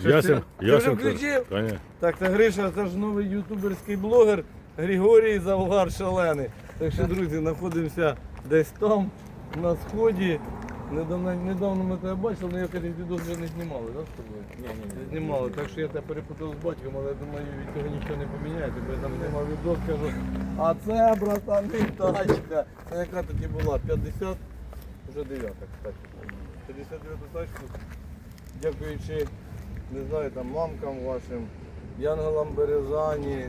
Ясен, ти ясен. вже включив? Конечно. Так, це Гриша, це ж новий ютуберський блогер Григорій Завгар Шалений. Так що, друзі, знаходимося десь там, на сході. Недавно, недавно ми тебе бачили, але я кажу, відео вже не знімали, так, з тобою? Ні, ні, Не знімали, так що я тебе перепутав з батьком, але я думаю, від цього нічого не поміняється, бо я там знімав відео, кажу, а це, братан, не тачка. Це яка тоді була? 50, вже 9, кстати. 59 тачку. Дякуючи, не знаю, там мамкам вашим, Янголам Березані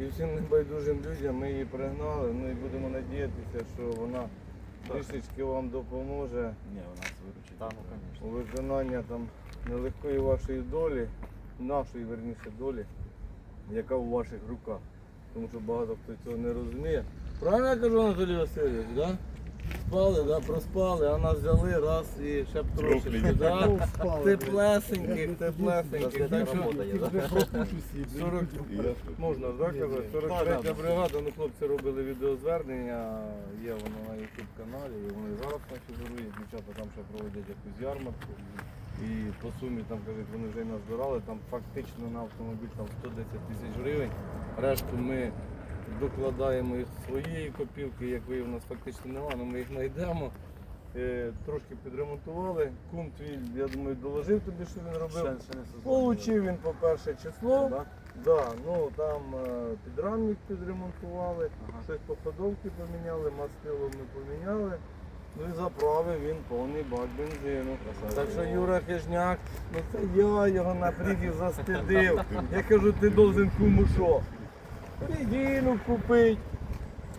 і всім небайдужим людям ми її пригнали. Ну і будемо надіятися, що вона трішечки вам допоможе Ні, у нас виручить. Та, ну, у виконання там нелегкої вашої долі, нашої верніше долі, яка у ваших руках. Тому що багато хто цього не розуміє. Правильно я кажу, Анатолій Васильович, да? Спали, да, проспали, а нас взяли раз і ще б трошечки, да? теплесеньких, теплесеньких. Так що Робота є, да? 40, можна так казати? 43 бригада, ну хлопці робили відеозвернення, є воно на YouTube каналі, і вони зараз там фігурують, дівчата там ще проводять якусь ярмарку. І по сумі там кажуть, вони вже й назбирали, там фактично на автомобіль там 110 тисяч гривень. Решту ми докладаємо із своєї копілки, якої в нас фактично немає, але ми їх знайдемо. Е, Трошки підремонтували. Кум твій, я думаю, доложив тобі, що він робив. Получив він по перше число. Да? Да, ну там е, підрамник підремонтували, Ага. щось по ходовці поміняли, мастило ми поміняли. Ну і заправив він повний бак бензину. Так що Юра Хижняк, ну це я його на фрізі застидив. Я кажу, ти должен кому що? Резину купити,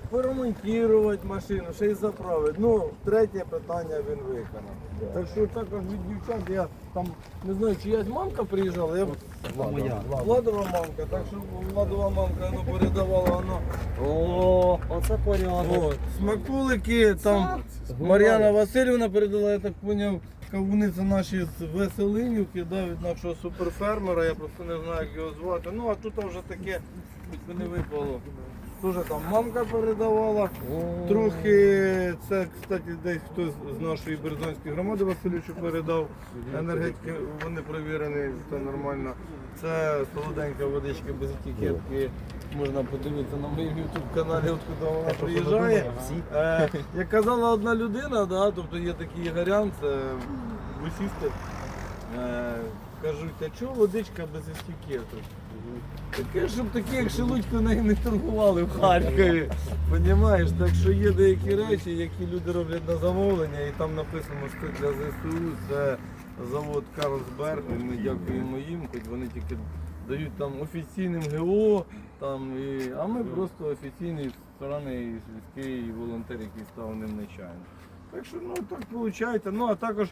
поремонтувати машину, ще й заправити. Ну, третє питання він виконав. Так що також від дівчат я там не знаю, чиясь мамка приїжджала, я Моя. Владова мамка, так що Владова мамка ну, передавала воно. О, оце порядок. От, смаколики, там Мар'яна Васильівна передала, я так зрозумів, кавуни це наші з Веселинівки, да, від нашого суперфермера, я просто не знаю, як його звати. Ну а тут вже таке, би не випало. Дуже там мамка передавала. Трохи це, кстати, десь хтось з нашої Березонської громади Васильовичу передав. Енергетики, вони перевірені, це нормально. Це солоденька водичка без етикетки. Можна подивитися на моєму YouTube каналі, откуда вона приїжджає. Е, як казала одна людина, да, тобто є такий Ігорян, це бусісти. Е, кажуть, а чого водичка без етикету? Таке, щоб такі, як Шелудько, не, не торгували в Харкові. Понімаєш? Так що є деякі речі, які люди роблять на замовлення, і там написано, що для ЗСУ це завод Карлсберг, і ми дякуємо їм, хоч вони тільки дають там офіційним ГО, там, і, а ми просто офіційні сторони сільський волонтер, який став ним нечайно. Так що ну так виходить. Ну а також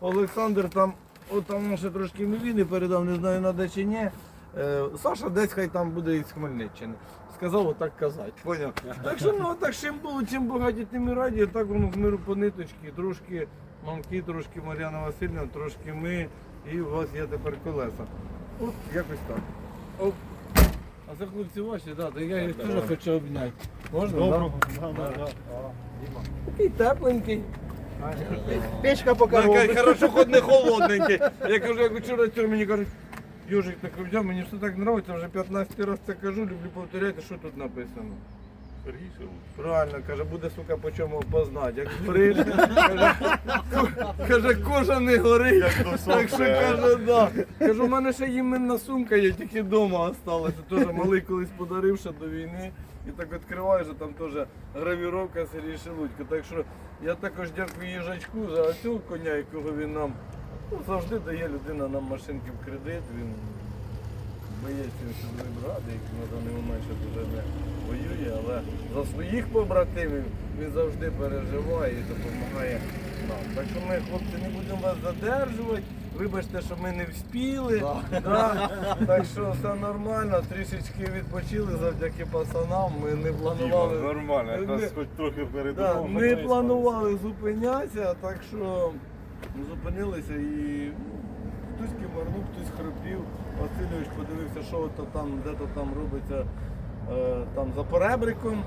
Олександр там, от там ще трошки мівіни передав, не знаю, надо чи ні. Е, Саша десь хай там буде із Хмельниччини. Сказав отак казати. Поняв? Так що ну так чим було, чим багаті, тим і раді, так воно з миру по ниточки, трошки мамки, трошки Мар'яна Васильівна, трошки ми, і у вас є тепер колеса. От якось так. Оп. А це хлопці ваші, да, то я їх теж хочу обняти. Можна? Доброго. Да? Такий тепленький. Печка поки Так, хорошо, хоч не холодненький. Я кажу, як вчора цього мені кажуть, Йожик так взяв, мені все так подобається, вже 15 разів це кажу, люблю повторяти, що тут написано. Сергій. Правильно, каже, буде сука по чому познати. Як бриш, каже, каже, кожа не горить. Так що каже, да. Кажу, у мене ще іменна сумка є, тільки вдома осталася. Теж малий колись подарив ще до війни. І так відкриваєш, а там теж гравіровка Сергій Шелудько. Так що я також дякую їжачку за цього коня, якого він нам ну, завжди дає людина нам машинки в кредит. Він боєць сьогодні бригади, який на даний момент ще дуже не воює, але за своїх побратимів він завжди переживає і допомагає нам. Так що ми, хлопці, не будемо вас задержувати. Вибачте, що ми не вспіли. Да? Так що все нормально, трішечки відпочили завдяки пацанам. Ми не планували. Нормально, Ми- нас хоч трохи Да, передумав. ми планували зупинятися, так що зупинилися і ну, хтось кимарнув, хтось хрипів. Васильович подивився, що то там, де то там робиться там за поребриком.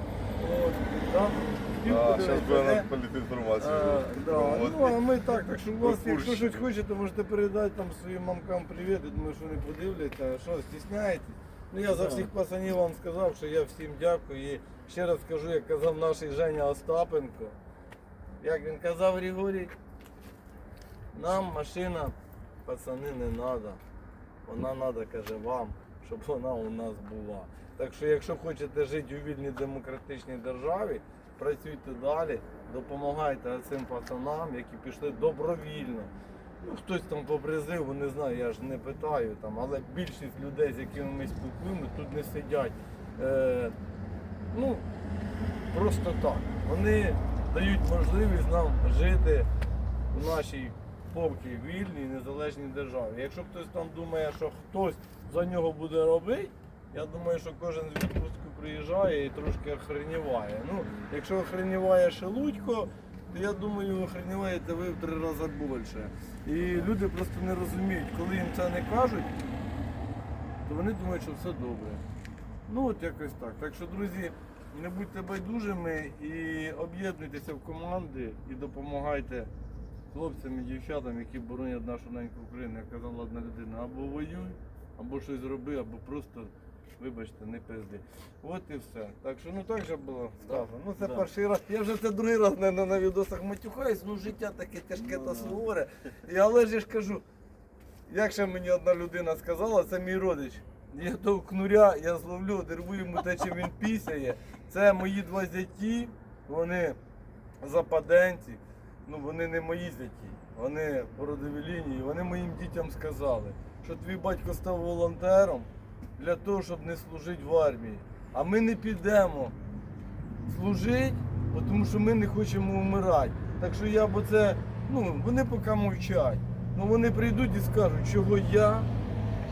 От, да. хотів Зараз буде подивитися. на політінформацію. А, да. Ну, а ми так, так що у вас, якщо щось хочете, можете передати там своїм мамкам привіт. Я думаю, що вони подивляться. А Що, стісняєтесь? Ну я за всіх пацанів вам сказав, що я всім дякую. І ще раз скажу, як казав наш Женя Остапенко. Як він казав Григорій, нам машина, пацани, не треба. Вона треба, каже, вам, щоб вона у нас була. Так що, якщо хочете жити у вільній демократичній державі, працюйте далі, допомагайте цим пацанам, які пішли добровільно. Ну, хтось там по призиву, не знаю, я ж не питаю там, але більшість людей, з якими ми спілкуємося, тут не сидять. Е, ну, просто так. Вони дають можливість нам жити в нашій поки вільній незалежній державі. Якщо хтось там думає, що хтось за нього буде робити, я думаю, що кожен з відпустку приїжджає і трошки охреніває. Ну, якщо охреніває Шелудько, то я думаю, охреніваєте ви в три рази більше. І люди просто не розуміють, коли їм це не кажуть, то вони думають, що все добре. Ну от якось так. Так що, друзі, не будьте байдужими і об'єднуйтеся в команди і допомагайте хлопцям і дівчатам, які боронять нашу неньку Україну, як казала одна людина, або воюй, або щось роби, або просто, вибачте, не пизди. От і все. Так що ну так же було сказано. Ну це перший раз. Я вже це другий раз не на відосах матюхаюсь, ну життя таке тяжке та суворе. І але ж я ж кажу, як ще мені одна людина сказала, це мій родич. Я того кнуря, я зловлю, дерву йому те, чим він пісяє. Це мої два зяті, вони западенці, ну вони не мої зяті, вони по родовій лінії. Вони моїм дітям сказали, що твій батько став волонтером для того, щоб не служити в армії. А ми не підемо служити, тому що ми не хочемо вмирати. Так що я бо це, ну, вони поки мовчать. Ну вони прийдуть і скажуть, чого я,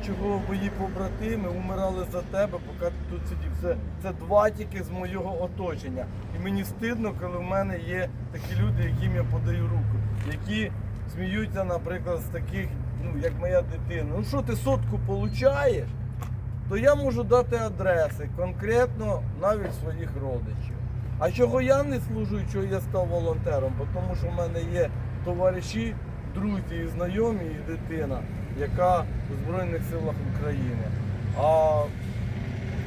чого мої побратими умирали за тебе, поки ти тут сидів. Це, це два тільки з моєго оточення. І мені стидно, коли в мене є такі люди, яким я подаю руку, які сміються, наприклад, з таких, ну, як моя дитина. Ну що ти сотку получаєш? то я можу дати адреси конкретно навіть своїх родичів. А чого я не служу, чого я став волонтером? Бо Тому що в мене є товариші, друзі і знайомі, і дитина, яка в Збройних силах України. А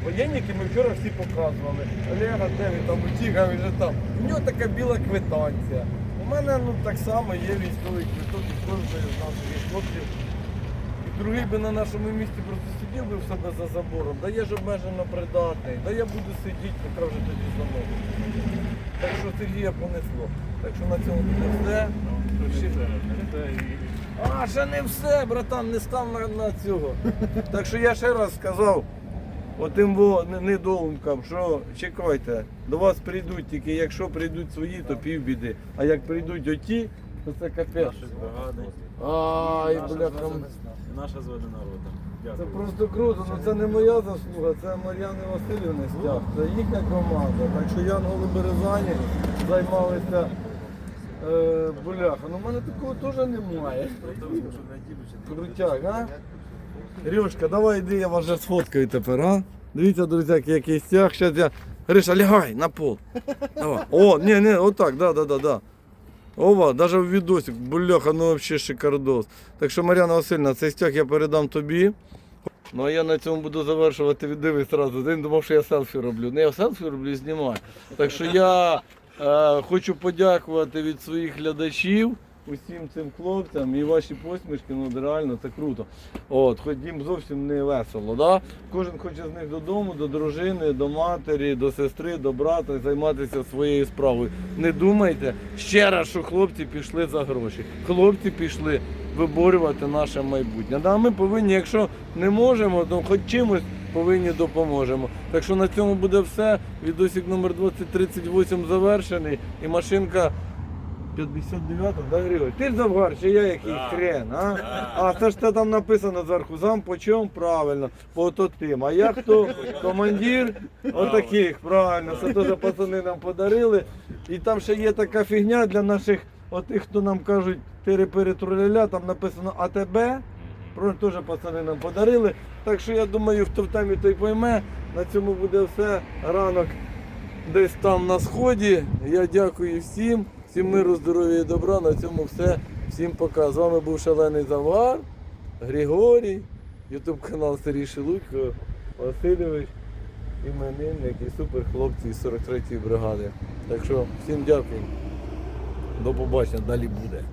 воєнники ми вчора всі показували. Олега, де він там утік, а він же там. У нього така біла квитанція. У мене ну, так само є військовий квиток і кожен з наших хлопців. І другий би на нашому місці просто сидів би в себе за забором, да я ж обмежено придатний, да я буду сидіти, поки вже тоді замовлю. Так що Сергія понесло. Так що на цьому буде все. А, ще не все, братан, не став на, на цього. Так що я ще раз сказав отим во не- недоумкам, що чекайте, до вас прийдуть, тільки якщо прийдуть свої, то півбіди. А як прийдуть оті, то це капець. Ай, бляха. Наша зведена рота. Це просто круто, ну це не моя заслуга, це Мар'яни Васильівни стяг, це їхня команда. Так що Янголи Березані займалися е, буляха. Ну в мене такого теж немає. Крутяк, а? Рюшка, давай йди, я вас вже сфоткаю тепер, а? Дивіться, друзяки, який стяг. Щас я. Гриша, лягай на пол. Давай. О, ні, ні, отак, да, да, да, да. Ова, навіть в відосик, бляха, ну взагалі шикардос. Так що, Мар'яна Васильівна, цей стяг я передам тобі. Ну а я на цьому буду завершувати відео одразу. Він думав, що я селфі роблю. Не я селфі роблю, знімаю. Так що я е, хочу подякувати від своїх глядачів усім цим хлопцям і ваші посмішки, ну реально це круто. От, хоч їм зовсім не весело. Да? Кожен хоче з них додому, до дружини, до матері, до сестри, до брата займатися своєю справою. Не думайте ще раз, що хлопці пішли за гроші. Хлопці пішли виборювати наше майбутнє. Да, ми повинні, якщо не можемо, то хоч чимось повинні допоможемо. Так що на цьому буде все. Відосик номер 2038 завершений і машинка 59 да, Григорій? Ти ж завгар, чи я який хрен, а? А це ж те там написано зверху, зам по чому? Правильно, по то тим. А я хто? Командир отаких, правильно, це теж пацани нам подарили. І там ще є така фігня для наших, отих, хто нам кажуть, тири-пири труляля, там написано АТБ. Теж пацани нам подарили. Так що я думаю, хто в темі той пойме. На цьому буде все. Ранок десь там на сході. Я дякую всім, всім миру, здоров'я і добра. На цьому все. Всім пока. З вами був шалений завар, Григорій, Ютуб канал Сергій Шелудько, Васильович, іменинник і супер хлопці із 43-ї бригади. Так що всім дякую. До побачення, далі буде.